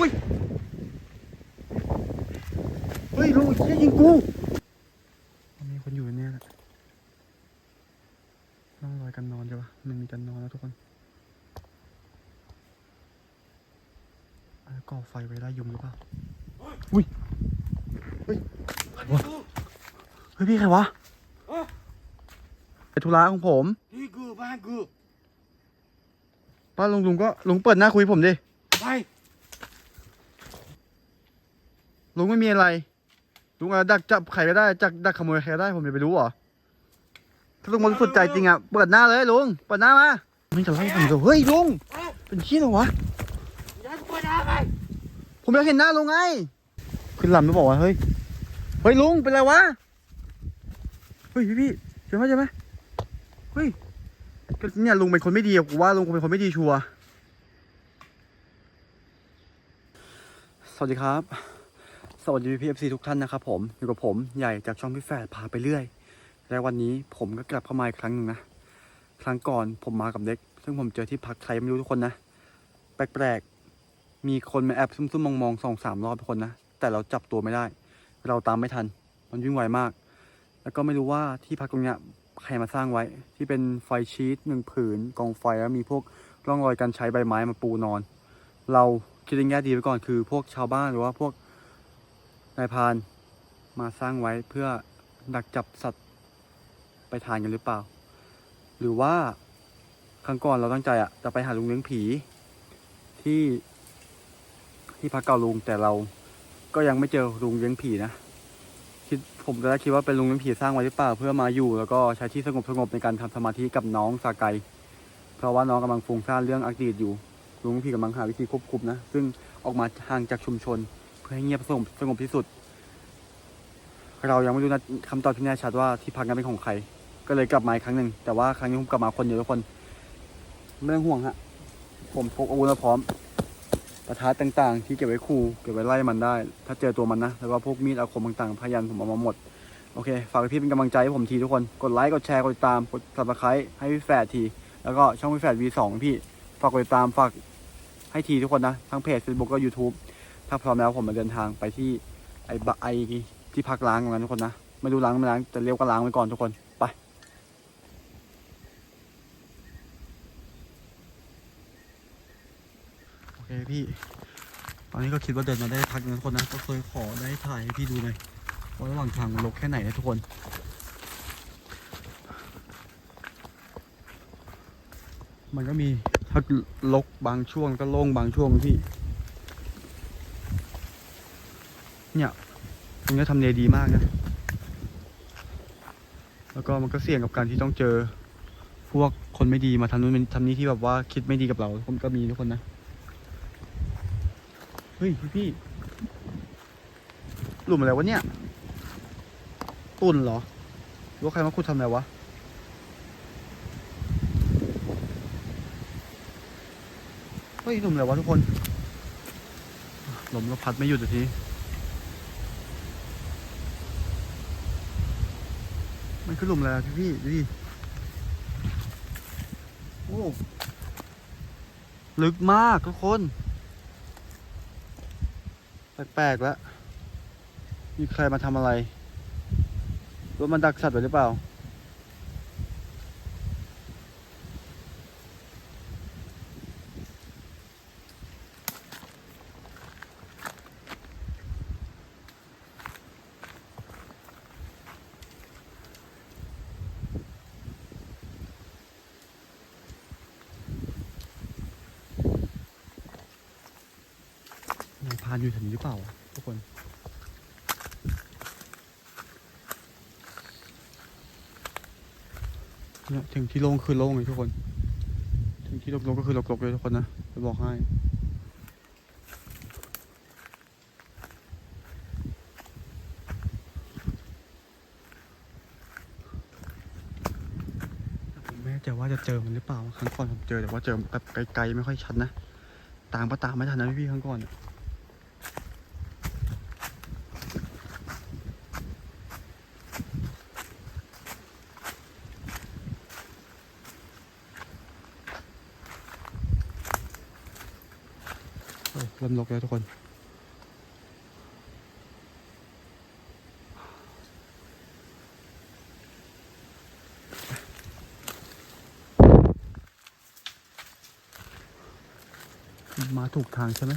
อุ้ยเฮ้ยลุงเชี่ยยิงกูมีคนอยู่ในเนี่ยแหละน้องรอยกันนอนใช่ปะมันมีกันนอนแล้วทุกคนอะก่อไฟไว้ไล่ยุงหรือเปล่าอุ้ยเฮ้ยใครวะเฮ้ยพี่ใครวะไปธุระของผมนี่กูบ้านกูป้าลุงลุงก็ลุงเปิดหน้าคุยผมดิไป ลุงไม่มีอะไร ลุงอะดักจับใครก็ได้จักดักขโมยใครก็ได้ผมจะไปรู้เหรอ ถ้าลุงบริสุทธิ์ใจจริงอะเปิดหน้าเลยลุง เปิดหน้ามาไม่จะไล่ผมจะเฮ้ยลุงเอ้าเป็นขี้เหรอวะอย่ากูไปนะไปผมอยากเห็นหน้าลุงไง ขึ้นลำแล้วบอกว่าเฮ้ย เฮ้ยลุงเป็นไรวะ เฮ้ยพี่พี่เจอไหมเจอไหมเฮ้ยก็เนี่ยลุงเป็นคนไม่ดีอะกูว่าลุงคงเป็นคนไม่ดีชัวร์สวัสดีครับส วัสดีพี่เอฟซีทุกท่านนะครับผมอยู่กับผมใหญ่จากช่องพี่แฝดพาไปเรื่อย และวันนี้ผมก็กลับเข้ามาอีกครั้งหนึ่งนะ ครั้งก่อนผมมากับเด็ก ซึ่งผมเจอที่พักใครไม่รู้ทุกคนนะ แปลกๆ มีคนมาแอบซุ่มๆมองๆสองสามรอบทุกคนนะ แต่เราจับตัวไม่ได้ เราตามไม่ทัน มันวิ่งไวมาก แล้วก็ไม่รู้ว่าที่พักตรงเนี้ยใครมาสร้างไว้ ที่เป็นไฟชีตหนึ่งผืนกองไฟแล้วมีพวกร่องรอยการใช้ใบไม้มาปูนอน เราคิดในแง่ดีไว้ก่อนคือ พวกชาวบ้านหรือว่าพวก นายพานมาสร้างไว้เพื่อดักจับสัตว์ไปทานกันหรือเปล่า หรือว่าครั้งก่อนเราตั้งใจอะจะไปหาลุงเลี้ยงผีที่ที่พักเก่าลุงแต่เราก็ยังไม่เจอลุงเลี้ยงผีนะคิดผมก็ได้คิดว่าเป็นลุงเลี้ยงผีสร้างไว้หรือเปล่า เพื่อมาอยู่แล้วก็ใช้ที่สงบสงบในการทำสมาธิกับน้องสาไกเพราะว่าน้องกำลังฟุ้งซ่านเรื่องอดีตอยู่ลุงเลี้ยงผีกำลังหาวิธีควบคุมนะซึ่งออกมาห่างจากชุมชน พื่อให้เงียบสงบสงบที่สุด เรายังไม่รู้นะคำตอบที่แน่ชัดว่าที่พักนั้นเป็นของใคร ก็เลยกลับมาอีกครั้งหนึ่งแต่ว่าครั้งนี้ผมกลับมาคนเดียวทุกคนไม่ต้องห่วงฮะผมพกอาวุธมาพร้อม ประทัดต่างๆ ที่เก็บไว้ขู่เก็บไว้ไล่มันได้ ถ้าเจอตัวมันนะแล้วก็พวกมีดอาคมต่างๆพยันผมเอามาหมดโอเค ฝากพี่เป็นกำลังใจให้ผมทีทุกคน กดไลค์ กดแชร์ กดติดตาม กด subscribe ให้พี่แฝดที แล้วก็ช่องพี่แฝด V2 พี่ ฝากกดติดตาม ฝากให้ทีทุกคนนะ ทั้งเพจ Facebook ก็ YouTube ถ้าพร้อมแล้วผมมาเดินทางไปที่ไอ้บะไอที่พักล้างตรงนั้นทุกคนนะไม่รู้ล้างไม่ล้างแต่เรียกก็ล้างไว้ก่อนทุกคนไปโอเคพี่ตอนนี้ก็คิดว่าเดินมาได้พักนึงทุกคนนะก็เคยขอได้ถ่ายให้พี่ดูหน่อยว่าระหว่างทางมันรกแค่ไหนนะทุกคนมันก็มีถ้าลกบางช่วงก็โล่งบางช่วงพี่ เนี่ยตรงนี้ทำเลดีมากนะ แล้วก็มันก็เสี่ยงกับการที่ต้องเจอ พวกคนไม่ดีมาทำนู้นทำนี้ที่แบบว่าคิดไม่ดีกับเราก็มีทุกคนนะ เฮ้ยพี่พี่หลุมอะไรวะเนี่ยตุ่นเหรอรือว่าใครมาขุดทำอะไรวะเฮ้ยหลุมอะไรวะทุกคนลมก็พัดไม่หยุดสักที ขึ้นหลุมแล้วพี่พี่ดูดิโอ้ลึกมากทุกคน แปลกๆแล้ว มีใครมาทำอะไรรถมันดักสัตว์ไว้หรือเปล่า นานอยู่แถวนี้หรือเปล่า ทุกคนเนี่ยถึงที่โล่งคือโล่งเลยทุกคน ถึงที่รกๆก็คือรกๆเลยทุกคนนะจะบอกให้ผมไม่แน่ใจว่าจะเจอมันหรือเปล่าครั้งก่อนผมเจอแต่ว่าเจอแบบไกลๆไม่ค่อยชัดนะ ตามก็ตามไม่ทันนะพี่ครั้งก่อน เริ่มลกแล้วทุกคน มาถูกทางใช่ไหม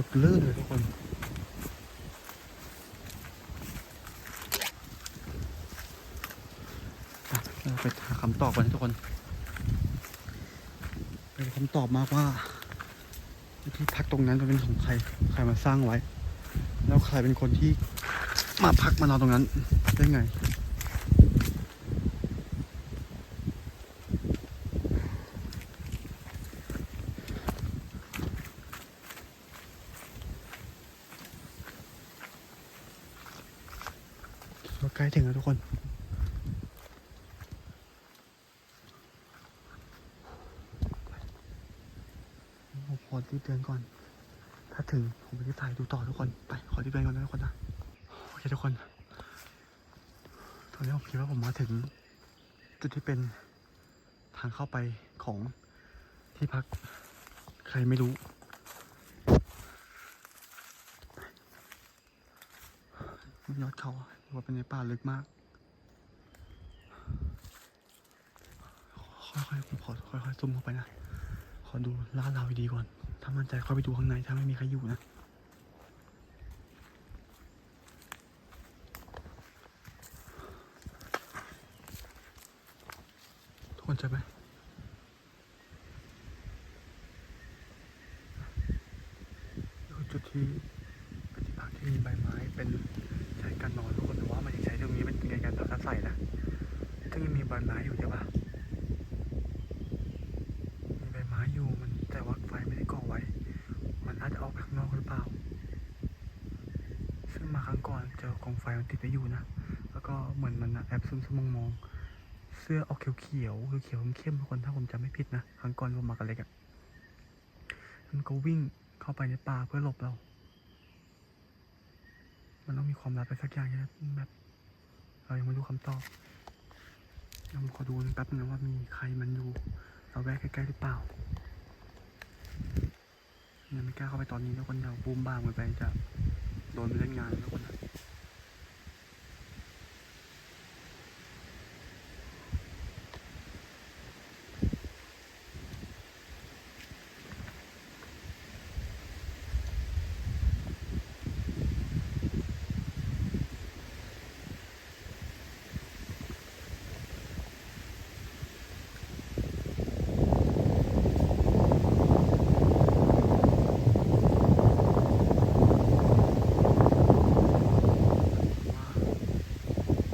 กือบลื่นเลยทุกคนอะเราไปหาคำตอบกันนะทุกคนเป็นคำตอบมากว่า ที่พักตรงนั้นมันเป็นของใคร ใครมาสร้างไว้ แล้วใครเป็นคนที่มาพักมานอนตรงนั้นได้ไง เราใกล้ถึงแล้วทุกคนผมขอรีบเดินก่อน ถ้าถึงผมจะถ่าย ดูต่อทุกคน ไป ขอรีบเดินก่อนนะทุกคนนะ โอเคทุกคน ตอนนี้ผมคิดว่าผมมาถึง จุดที่เป็นทางเข้าไปของที่พัก ใครไม่รู้ ยอดเขาหรือว่าเป็นในป่าลึกมากค่อยๆผมขอค่อยๆซุ่มเข้าไปนะ ขอดูลาดเราดีก่อน ถ้ามั่นใจเข้าไปดูข้างใน ถ้าไม่มีใครอยู่นะ ทุกคนเจอไหมจุดที่เป็นที่พักที่มีใบไม้เป็นใช้การนอนทุกคนแต่ว่ามันยังใช้ตรงนี้เป็นในการพักอาศัยนะซึ่งยังมีใบไม้อยู่ใช่ปะมีใบไม้อยู่มันแต่ว่าไฟไม่ได้ก่อไว้ มันอาจจะออกข้างนอกหรือเปล่า ซึ่งมาครั้งก่อนเจอกองไฟมันติดไว้อยู่นะ แล้วก็เหมือนมันแอบซุ่มๆมองๆเสื้อออกเขียวๆเขียวๆเข้มทุกคนถ้าผมจำไม่ผิดนะครั้งก่อนผมมากันเล็กอะมันก็วิ่งเข้าไปในป่าเพื่อหลบเรา มันต้องมีความลับไปสักอย่างนะแบบเรายังไม่รู้คำตอบเดี๋ยวผมขอดูแป๊บนึงว่ามีใครมันอยู่เราแวะใกล้ๆหรือเปล่ายังไม่กล้าเข้าไปตอนนี้ทุกคนเดียวบูมบ้ามกันไปจะโดนไปเล่นงานทุกคนนะ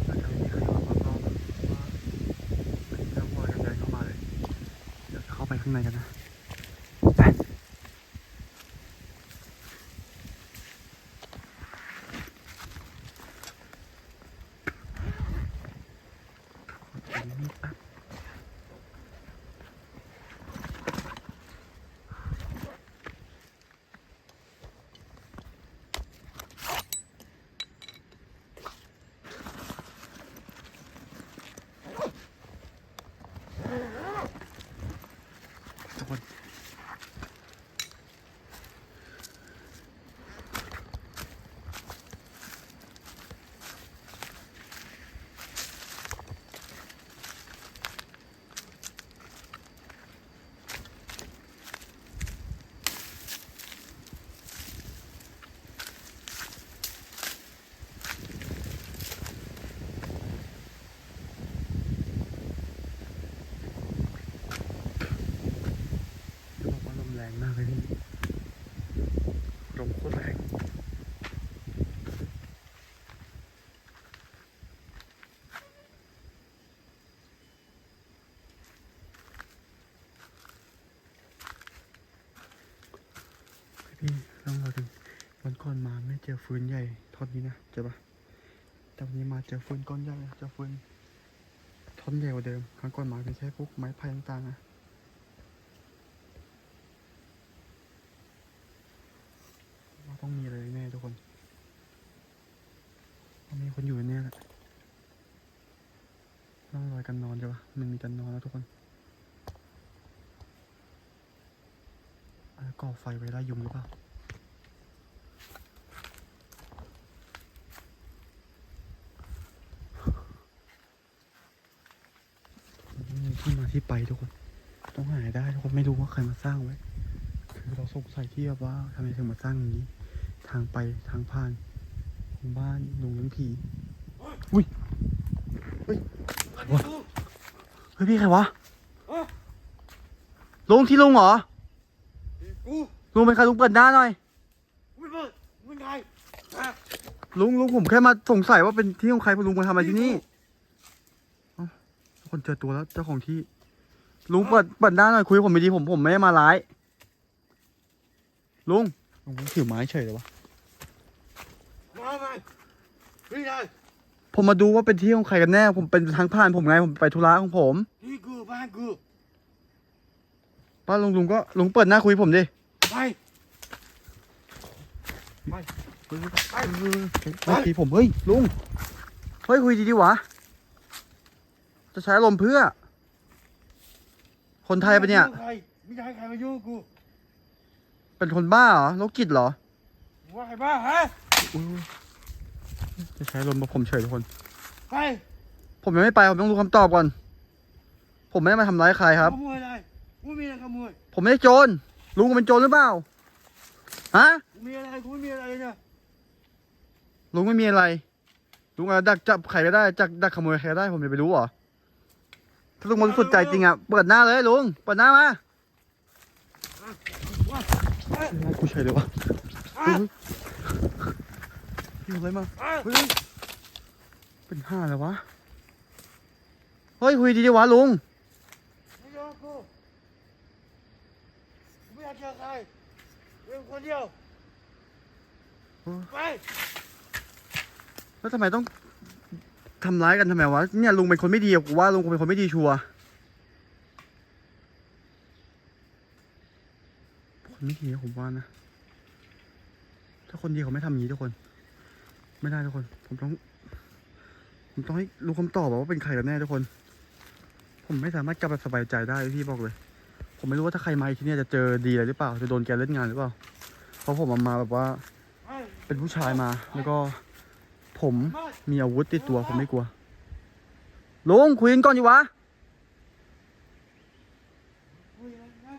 น่าจะไม่มีใครมารอบๆว่าเป็นเรื่องวัวเดินเข้ามาเลย เดี๋ยวจะเข้าไปข้างในกันนะไปขอดูนี่แป๊บทุกคน เลยพี่ลมโคตรแรง พี่ลองเราดูวันก่อนมาไม่เจอฟืนใหญ่ท่อนนี้นะเจอปะแต่วันนี้มาเจอฟืนก้อนใหญ่อะเจอฟืนท่อนใหญ่กว่าเดิมครั้งก่อนมาเป็นแค่พวกไม้ไผ่ต่างๆอะว่าต้องมีอะไรแน่ทุกคนต้องมีคนอยู่แน่แหละต้องรอยกันนอนใช่ปะมันมีกันนอนแล้วทุกคนอะ ก่อไฟไว้ไล่ยุงหรือเปล่าไม่ที่มาที่ไปทุกคน ต้องหาให้ได้ทุกคนไม่รู้ว่าใครมาสร้างไว้ คือเราสงสัยที่ว่าทำไมถึงมาสร้างอย่างนี้ ทางไปทางผ่านของบ้านลุงเลี้ยงผี อุ้ยเฮ้ยใครวะเฮ้ยพี่ใครวะลุงที่ลุงเหรอ ลุงเป็นใครลุงเปิดหน้าหน่อยกูไม่เปิดมึงไงฮะลุงลุงผมแค่มาสงสัยว่าเป็นที่ของใครลุงมาทำอะไรที่นี่เอ้าทุกคนเจอตัวแล้วเจ้าของที่ ลุงเปิดเปิดหน้าหน่อยคุยกับผมไม่ดีผมผมไม่ได้มาร้าย ลุงลุงถือไม้เฉยเลยวะมาไงนี่ไงผมมาดูว่าเป็นที่ของใครกันแน่ ผมเป็นทางผ่านผมไงผมไปธุระของผมนี่กูบ้านกูป้าลุงลุงก็ลุงเปิดหน้าคุยกับผมดิ ไปไปเฮ้ยเฮ้ยทีผมเฮ้ยลุงเฮ้ยคุยดีดีวะจะใช้อารมณ์เพื่อ คนไทยปะเนี่ยใครไม่อยากให้ใครมายุ่งกับกูเป็นคนบ้าเหรอโรคจิตเหรอมึงว่าใครบ้าฮะอุ๊ยจะใช้ลมกับผมเฉยทุกคนไปผมยังไม่ไปผมต้องรู้คำตอบก่อน ผมไม่ได้มาทำร้ายใครครับขโมยอะไรกูไม่มีอะไรขโมยผมไม่ได้โจร ลุงเป็นโจรหรือเปล่า ฮะ กูมีอะไรกูไม่มีอะไรเนี่ยลุงไม่มีอะไร ลุงอาจจะดักจับใครก็ได้จักดักขโมยใครก็ได้ผมจะไปรู้เหรอ ถ้าลุงบริสุทธิ์ใจจริงอะ เปิดหน้าเลยลุง เปิดหน้ามาว่าไม่กูเฉยเลยวะอะเฮ้ยพี่อะไรมาอะเฮ้ยเป็นห้าแล้ววะ เฮ้ยคุยดีดีวะลุง ไม่ยอมกูกูไม่อยาก เจอใครเรื่องคนเดียวเออไปแล้วทำไมต้องทำร้ายกันทำไมวะ เนี่ยลุงเป็นคนไม่ดีอะกูว่าลุงคงเป็นคนไม่ดีชัวร์คนไม่ดีอะผมว่านะ ถ้าคนดีเขาไม่ทำอย่างนี้ทุกคน ไม่ได้ทุกคน ผมต้อง ผมต้องให้รู้คำตอบอะว่าเป็นใครกันแน่ทุกคน ผมไม่สามารถกลับแบบสบายใจได้พี่บอกเลย ผมไม่รู้ว่าถ้าใครมาที่นี่จะเจอดีอะไรหรือเปล่า จะโดนแกเล่นงานหรือเปล่า เพราะผมเอามาแบบว่า เป็นผู้ชายมา แล้วก็ ผมมีอาวุธติดตัวผมไม่กลัวลุงคุยกันก่อนดีวะคุยอะไรนะ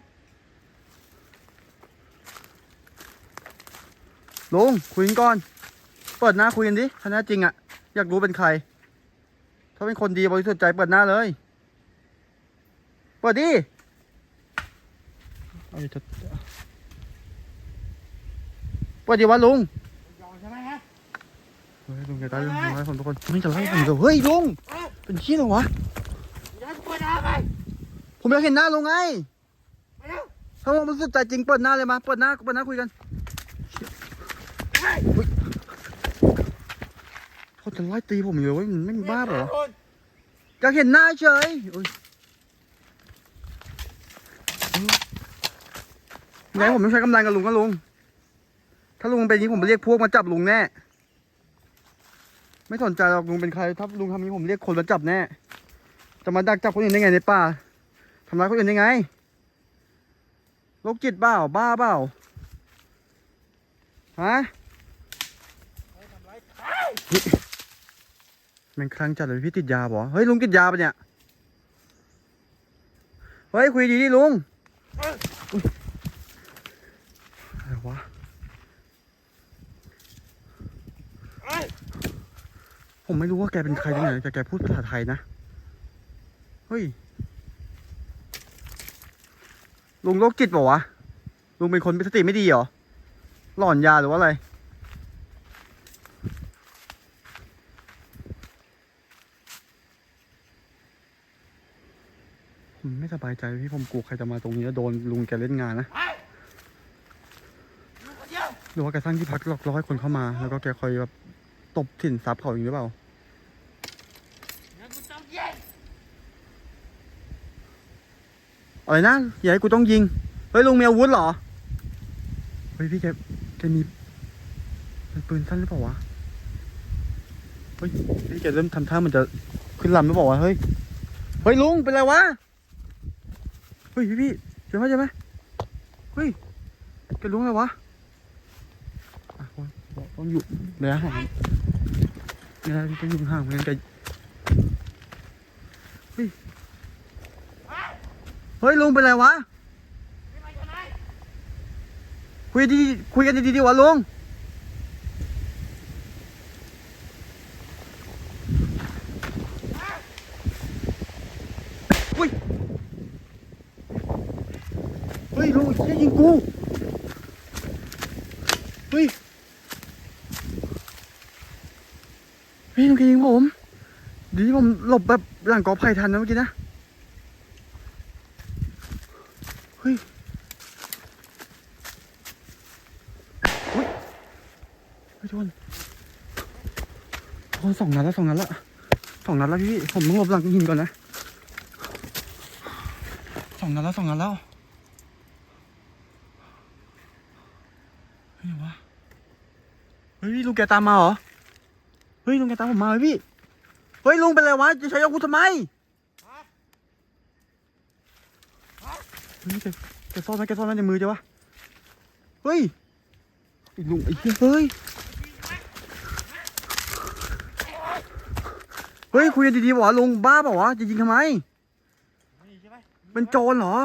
ลุงคุยกันก่อน เปิดหน้าคุยกันดิถ้าแน่จริงอะอยากรู้เป็นใคร ถ้าเป็นคนดีบริสุทธิ์ใจเปิดหน้าเลย เปิดดิ เอาดิจะเปิดดิวะลุงยอมใช่ไหมฮะเฮ้ยลุงอย่าตายลุงอย่าตายผมทุกคนไม่จะไล่ผมเดี๋ยวเฮ้ยลุงเอ้ยเป็นขี้เหรอวะอยากให้กูเปิดหน้าไปผมอยากเห็นหน้าลุงไงไปแล้วถ้าลุงบริสุทธิ์ใจจริงเปิดหน้าเลยมาเปิดหน้าเปิดหน้าคุยกันไปเขาจะไล่ตีผมอยู่เลยเว้ยมันไม่มีบ้าเปล่าคนอยากเห็นหน้าเฉย อุ๊ยไงผมต้องใช้กำลังกับลุงก็ลุง ถ้าลุงเป็นอย่างนี้ผมเรียกพวกมาจับลุงแน่ ไม่สนใจหรอกลุงเป็นใคร ถ้าลุงทำอย่างนี้ผมเรียกคนมาจับแน่ จะมาดักจับคนอื่นได้ไงในป่าทำร้ายคนอื่นได้ไง โรคจิตเปล่า บ้าเปล่า ฮะไปทำร้ายใครแมันครั้งจัดเลยพี่ติดยาบ่เฮ้ยลุงติดยาปะเนี่ย เฮ้ยคุยดีดิลุง เอ้ย อะไรวะ เอ้ย ผมไม่รู้ว่าแกเป็นใครที่ไหนแต่แกพูดภาษาไทยนะ เฮ้ย ลุงโรคจิตเปล่าวะ ลุงเป็นคนสติไม่ดีเหรอ หลอนยาหรือว่าอะไร ผมไม่สบายใจพี่ผมกลัวใครจะมาตรงนี้แล้วโดนลุงแกเล่นงานนะหรือว่าแกสร้างที่พักหลอกล่อให้คนเข้ามา แล้วก็แกคอยแบบ ตบถิ่นทรัพย์เขาเองหรือเปล่างั้นกูต้องย่งอะไรนะอย่าให้กูต้องยิง เฮ้ยลุงมีอาวุธเหรอ เฮ้ยพี่แกแกมีเป็นปืนสั้นหรือเปล่าวะ เฮ้ยพี่แกเริ่มทำท่ามันจะขึ้นลำหรือเปล่าวะเฮ้ย เฮ้ยลุงเป็นไรวะ เฮ้ยพี่พี่เจอไหมเจอไหมเฮ้ยแกลุงอะไรวะอะ ต้องอยู่ระยะห่างระยะต้องอยู่ห่างเหมือนกันเฮ้ยเฮ้ยลุงเป็นไรวะคุยดีคุยกันดีๆดีวะลุงอุ้ยเฮ้ยลุงแค่ยิงกูเฮ้ยเฮ้ยลุงแกยิงผมดีที่ ผมหลบแบบหลังกอไผ่ทันนะเมื่อกี้นะ เฮ้ยเฮ้ยทุกคนทุกคนสองนัดแล้วสองนัดแล้วสองนัดแล้วพี่ผมต้องหลบหลังหินก่อนนะสองนัดแล้วสองนัดแล้วเฮ้ยวะเฮ้ยลุงแกตามมาเหรอ เฮ้ยลุงแกตามผมมาเฮ้ยพี่ ฮ้ยลุงเป็นไรวะจะใช้อาวุธทำไมเฮ้ยแกซ่อนไหมแกซ่อนไหมในมือจ้ะวะ เฮ้ยไอ้ลุงไอ้เหี้ยเฮ้ย เฮ้ยคุยกันดีๆบอกว่าลุงบ้าเปล่าวะจะยิงทำไม เป็นโจรเหรอ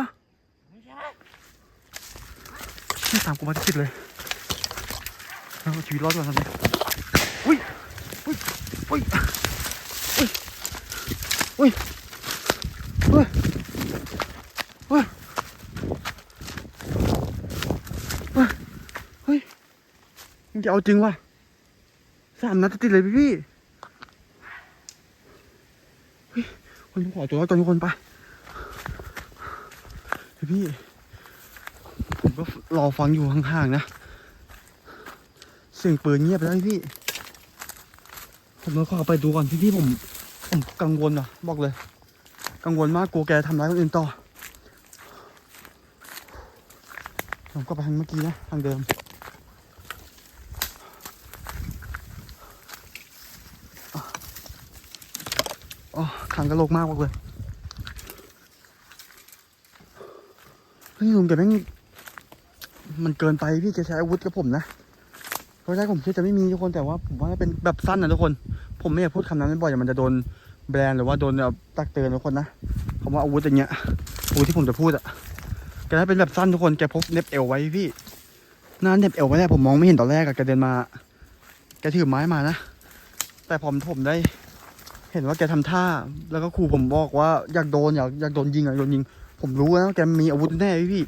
นี่ใช่ไหมไม่ตามกูมาที่ติดเลยเอาชีวิตรอดก่อนทำไมอุ้ยอุ้ยอุ้ย อุ้ยอุ้ยอุ้ยอุ้ยเฮ้ยมึงจะเอาจริงวะสามนัดติดเลยพี่พี่เฮ้ยคนขอตัวรอดก่อนทุคนไปพี่ผมก็รอฟังอยู่ห่างๆนะ เสียงปืนเงียบไปแล้วพี่ ผมต้องขอไปดูก่อนพี่พี่ผม ผมกังวลอะ บอกเลย กังวลมากกลัวแกทำร้ายคนอื่นต่อ ผมก็ไปทางเมื่อกี้นะทางเดิมอ๋อทางกระโหลกมากบอกเลยเฮ้ยลุงแกแม่งมันเกินไปพี่แกใช้อาวุธกับผมนะเพราะแรกผมคิดจะไม่มีทุกคนแต่ว่าผมว่าเป็นแบบสั้นนะทุกคน ผมไม่อยากพูดคำนั้นบ่อยเดี๋ยวมันจะโดน แบรนด์หรือว่าโดนแบบตักเตือนทุกคนนะคำว่าอาวุธอย่างเงี้ยอาวุธที่ผมจะพูดอะแกได้เป็นแบบสั้นทุกคนแกพกเน็บเอวไว้พี่หน้าเน็บเอวไว้แรกผมมองไม่เห็นตอนแรกอะแกเดินมาแกถือไม้มานะแต่ผมผมได้ เห็นว่าแกทำท่า แล้วก็ครูผมบอกว่าอยากโดนอยากอยากโดนยิงอะโดนยิง ผมรู้นะว่าแกมีอาวุธแน่พี่พี่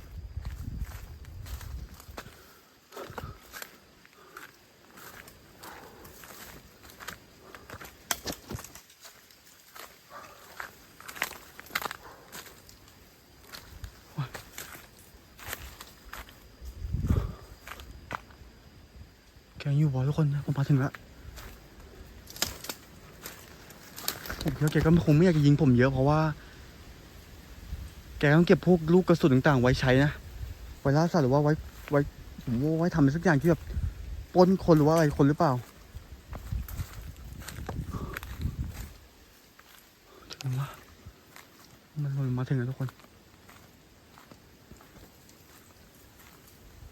แกยังอยู่บ่ทุกคนผมมาถึงแล้ว ผมคิดว่า แกก็คงไม่อยากจะยิงผมเยอะเพราะว่า แกต้องเก็บพวกลูกกระสุนต่างๆ ไว้ใช้นะ ไว้ล่าสัตว์หรือว่าไว้ไว้ผมว่าไว้ทำอะไรสักอย่างที่แบบปล้นคนหรือว่าอะไรคนหรือเปล่าถึงว่ามันมาถึงแล้วทุกคน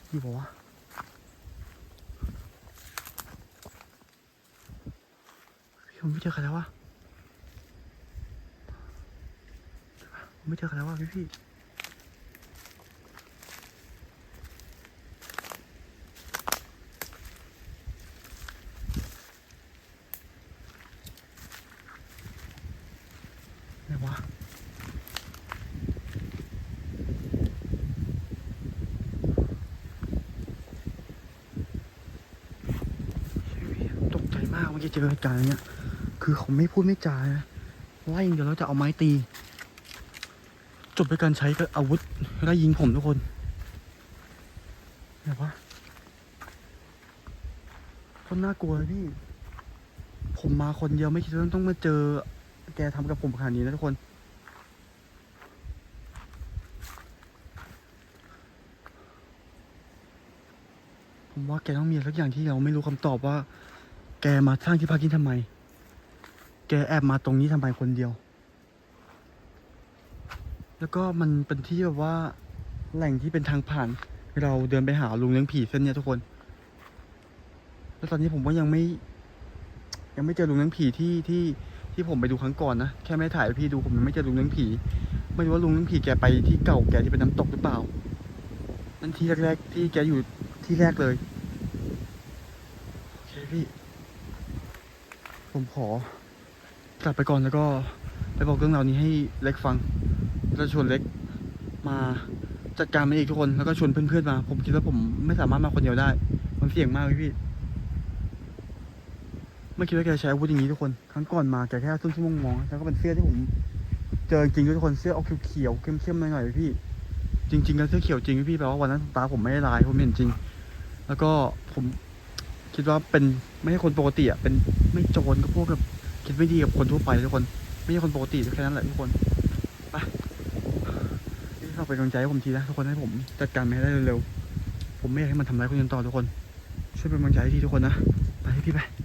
อยู่บอกว่าผมไม่เจอใครแล้ววะ ไม่เจอใครแล้วว่ะพี่พี่ไหนวะตกใจมากเมื่อกี้เจอเหตุการณ์เนี้ย คือเขาไม่พูดไม่จานะไล่างเดียวเราจะเอาไม้ตี จบด้วยการใช้กับอาวุธไล่ยิงผมทุกคนแบบว่าคนน่ากลัวเลยพี่ ผมมาคนเดียวไม่คิดว่าต้องมาเจอ แกทำกับผมขนาดนี้นะทุกคน ผมว่าแกต้องมีสักอย่างที่เราไม่รู้คำตอบว่า แกมาสร้างที่พักนี้ทำไม แกแอบมาตรงนี้ทำไมคนเดียว แล้วก็มันเป็นที่แบบว่าแหล่งที่เป็นทางผ่าน เราเดินไปหาลุงเลี้ยงผีเส้นเนี้ยทุกคน แล้วตอนนี้ผมก็ยังไม่ ยังไม่เจอลุงเลี้ยงผีที่ที่ที่ผมไปดูครั้งก่อนนะแค่ไม่ถ่ายพี่ดูผมยังไม่เจอลุงเลี้ยงผี ไม่รู้ว่าลุงเลี้ยงผีแกไปที่เก่าแกที่เป็นน้ำตกหรือเปล่านั่นที่แรกๆที่แกอยู่ที่แรกเลยโอเคพี่ผมขอกลับไปก่อนแล้วก็ไปบอกเรื่องราวนี้ให้เล็กฟัง แล้วชวนเล็กมาจัดการมันอีกทุกคนแล้วก็ชวนเพื่อนๆมา ผมคิดว่าผมไม่สามารถมาคนเดียวได้ มันเสี่ยงมากเลยพี่ไม่คิดว่าแกจะใช้อาวุธอย่างนี้ทุกคน ครั้งก่อนมาแกแค่ซุ่มๆมองแล้วก็เป็นเสื้อที่ผม เจอจริงๆทุกคนเสื้อออกเขียวๆเข้มๆหน่อยๆพี่ จริงๆแล้วเสื้อเขียวจริงพี่แปลว่าวันนั้นตาผมไม่ได้ลายผมเห็นจริง แล้วก็ผมคิดว่าเป็นไม่ใช่คนปกติอะเป็นไม่โจรก็พวกแบบคิดไม่ดีกับคนทั่วไปทุกคน ไม่ใช่คนปกติแค่นั้นแหละทุกคนไปาเข้าไปนกำลังใจให้ผมทีนะทุกคนให้ผมจัดการมันให้ได้เร็วๆผมไม่อยากให้มันทำร้ายคนอื่นต่อทุกคน ช่วยเป็นกำลังใจให้ทีทุกคนนะ ไปพี่ไป